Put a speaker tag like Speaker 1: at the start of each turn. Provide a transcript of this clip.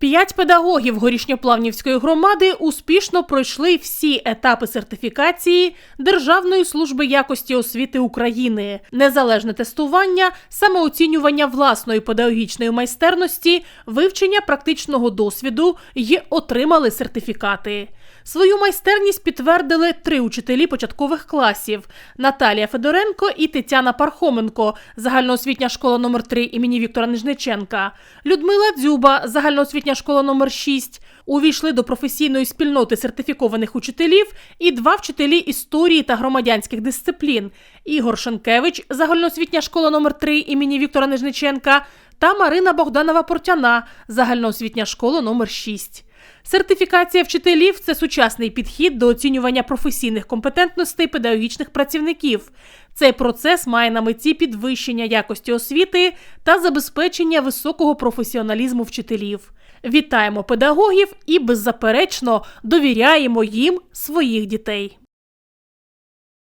Speaker 1: П'ять педагогів горішньоплавнівської громади успішно пройшли всі етапи сертифікації Державної служби якості освіти України, незалежне тестування, самооцінювання власної педагогічної майстерності, вивчення практичного досвіду й отримали сертифікати. Свою майстерність підтвердили три учителі початкових класів: Наталія Федоренко і Тетяна Пархоменко, загальноосвітня школа номер 3 імені Віктора Нижниченка, Людмила Дзюба, загальноосвітня школа номер 6 увійшли до професійної спільноти сертифікованих учителів і два вчителі історії та громадянських дисциплін: Ігор Шенкевич, загальноосвітня школа номер 3 імені Віктора Нижниченка та Марина Богданова Портяна, загальноосвітня школа номер 6. Сертифікація вчителів це сучасний підхід до оцінювання професійних компетентностей педагогічних працівників. Цей процес має на меті підвищення якості освіти та забезпечення високого професіоналізму вчителів. Вітаємо педагогів і беззаперечно довіряємо їм своїх дітей.